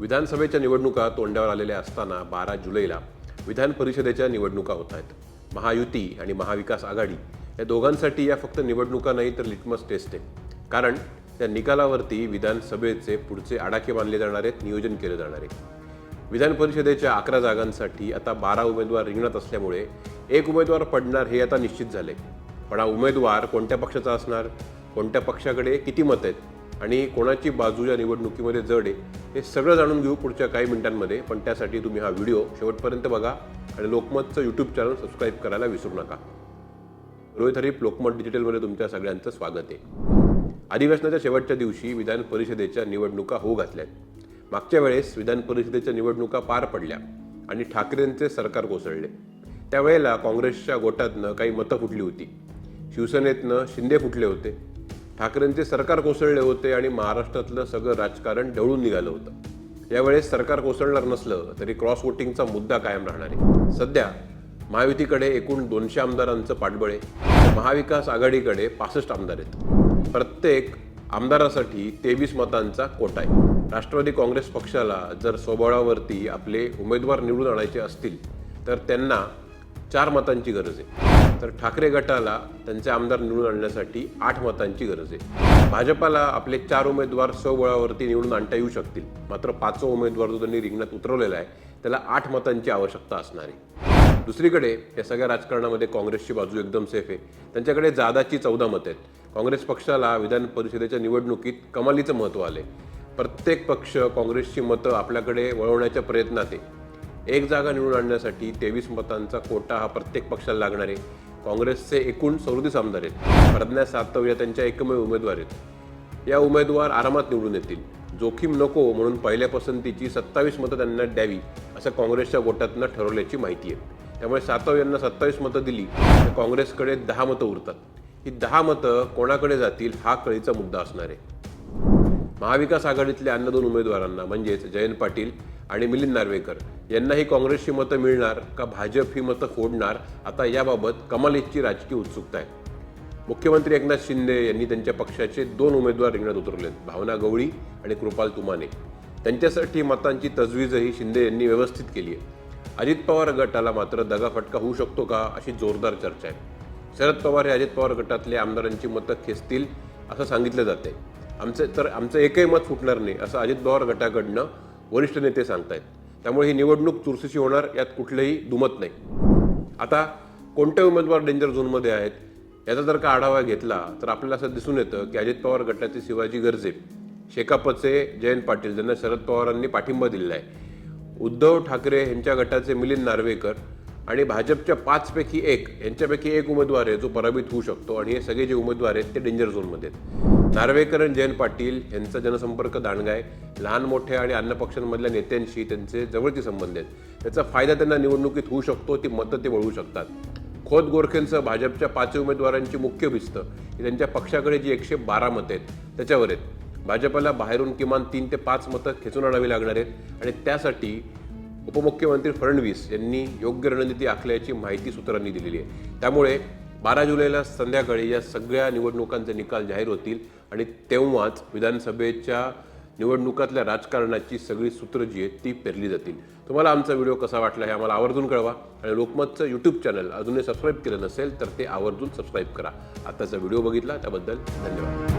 विधानसभेच्या निवडणुका तोंडावर आलेल्या असताना बारा जुलैला विधान परिषदेच्या निवडणुका होत आहेत. महायुती आणि महाविकास आघाडी या दोघांसाठी या फक्त निवडणुका नाही तर लिटमस टेस्ट आहे. कारण त्या निकालावरती विधानसभेचे पुढचे आडाखे बांधले जाणार आहेत नियोजन केले जाणार आहे. विधान परिषदेच्या अकरा जागांसाठी आता बारा उमेदवार रिंगणात असल्यामुळे एक उमेदवार पडणार हे आता निश्चित झाले पण हा उमेदवार कोणत्या पक्षाचा असणार? कोणत्या पक्षाकडे किती मत आहेत? आणि कोणाची बाजू या निवडणुकीमध्ये जड आहे हे सगळं जाणून घेऊ पुढच्या काही मिनिटांमध्ये. पण त्यासाठी तुम्ही हा व्हिडिओ शेवटपर्यंत बघा आणि लोकमतचं यूट्यूब चॅनल सबस्क्राईब करायला विसरू नका. रोहित हरीप लोकमत डिजिटलमध्ये तुमच्या सगळ्यांचं स्वागत आहे. अधिवेशनाच्या शेवटच्या दिवशी विधान परिषदेच्या निवडणुका होऊ घातल्या मागच्या वेळेस विधान परिषदेच्या निवडणुका पार पडल्या आणि ठाकरेंचे सरकार कोसळले. त्यावेळेला काँग्रेसच्या गोटातनं काही मतं फुटली होती. शिवसेनेतनं शिंदे फुटले होते. ठाकरेंचे सरकार कोसळले होते आणि महाराष्ट्रातलं सगळं राजकारण ढवळून निघालं होतं. यावेळेस सरकार कोसळणार नसलं तरी क्रॉस वोटिंगचा मुद्दा कायम राहणार आहे. सध्या महायुतीकडे एकूण दोनशे आमदारांचं पाठबळ आहे. महाविकास आघाडीकडे पासष्ट आमदार आहेत. प्रत्येक आमदारासाठी तेवीस मतांचा कोटा आहे. राष्ट्रवादी काँग्रेस पक्षाला जर स्वबळावरती आपले उमेदवार निवडून आणायचे असतील तर त्यांना चार मतांची गरज आहे. तर ठाकरे गटाला त्यांचे आमदार निवडून आणण्यासाठी आठ मतांची गरज आहे. भाजपाला आपले चार उमेदवार स्वबळावरती निवडून आणता येऊ शकतील. मात्र पाचवा उमेदवार जो त्यांनी रिंगणात उतरवलेला आहे त्याला आठ मतांची आवश्यकता असणार आहे. दुसरीकडे या सगळ्या राजकारणामध्ये काँग्रेसची बाजू एकदम सेफ आहे. त्यांच्याकडे जादाची चौदा मतं आहेत. काँग्रेस पक्षाला विधान परिषदेच्या निवडणुकीत कमालीचं महत्त्व आले प्रत्येक पक्ष काँग्रेसची मतं आपल्याकडे वळवण्याच्या प्रयत्नात आहे. एक जागा निवडून आणण्यासाठी तेवीस मतांचा कोटा हा प्रत्येक पक्षाला लागणार आहे. काँग्रेसचे एकूण सदोतीस आमदार आहेत. प्रज्ञा सातव या त्यांच्या एकमेव उमेदवार आहेत. या उमेदवार आरामात निवडून येतील. जोखीम नको म्हणून पहिल्या पसंतीची सत्तावीस मतं त्यांना द्यावी असं काँग्रेसच्या गोटातनं ठरवल्याची माहिती आहे. त्यामुळे सातव यांना सत्तावीस मतं दिली तर काँग्रेसकडे दहा मतं उरतात. ही दहा मतं कोणाकडे जातील हा कळीचा मुद्दा असणार आहे. महाविकास आघाडीतल्या अन्य दोन उमेदवारांना म्हणजेच जयंत पाटील आणि मिलिंद नार्वेकर यांनाही काँग्रेसची मतं मिळणार का भाजप ही मतं फोडणार? आता याबाबत कमालीची राजकीय उत्सुकता आहे. मुख्यमंत्री एकनाथ शिंदे यांनी त्यांच्या पक्षाचे दोन उमेदवार रिंगणात उतरलेत भावना गवळी आणि कृपाल तुमाने. त्यांच्यासाठी मतांची तजवीजही शिंदे यांनी व्यवस्थित केली आहे. अजित पवार गटाला मात्र दगाफटका होऊ शकतो का अशी जोरदार चर्चा आहे. शरद पवार हे अजित पवार गटातल्या आमदारांची मतं खेचतील असं सांगितलं जाते आमचे तर आमचं एकही मत फुटणार नाही असं अजित पवार गटाकडनं वरिष्ठ नेते सांगतायत. त्यामुळे ही निवडणूक चुरशीची होणार यात कुठलंही दुमत नाही. आता कोणते उमेदवार डेंजर झोनमध्ये आहेत याचा जर का आढावा घेतला तर आपल्याला असं दिसून येतं की अजित पवार गटाचे शिवाजी गर्जे शेकापचे जयंत पाटील ज्यांना शरद पवारांनी पाठिंबा दिलेला आहे उद्धव ठाकरे यांच्या गटाचे मिलिंद नार्वेकर आणि भाजपच्या पाचपैकी एक यांच्यापैकी एक उमेदवार आहे जो पराभूत होऊ शकतो. आणि हे सगळे जे उमेदवार आहेत ते डेंजर झोनमध्ये आहेत. नार्वेकर आणि जयंत पाटील यांचा जनसंपर्क दांडगा आहे लहान मोठ्या आणि अन्य पक्षांमधल्या नेत्यांशी त्यांचे जवळचे संबंध आहेत. त्याचा फायदा त्यांना निवडणुकीत होऊ शकतो ती मतं ते वळवू शकतात. खोत गोरखेंसह भाजपच्या पाच उमेदवारांची मुख्य भिस्त ही त्यांच्या पक्षाकडे जी एकशे बारा मतं आहेत त्याच्यावर आहेत. भाजपला बाहेरून किमान तीन ते पाच मतं खेचून आणावी लागणार आहेत आणि त्यासाठी उपमुख्यमंत्री फडणवीस यांनी योग्य रणनीती आखल्याची माहिती सूत्रांनी दिलेली आहे. त्यामुळे बारा जुलैला संध्याकाळी या सगळ्या निवडणुकांचे निकाल जाहीर होतील आणि तेव्हाच विधानसभेच्या निवडणुकातल्या राजकारणाची सगळी सूत्र जी आहेत ती पेरली जातील. तुम्हाला आमचा व्हिडिओ कसा वाटला हे आम्हाला आवर्जून कळवा आणि लोकमतचं यूट्यूब चॅनल अजूनही सबस्क्राईब केलं नसेल तर ते आवर्जून सबस्क्राईब करा. आताचा व्हिडिओ बघितला त्याबद्दल धन्यवाद.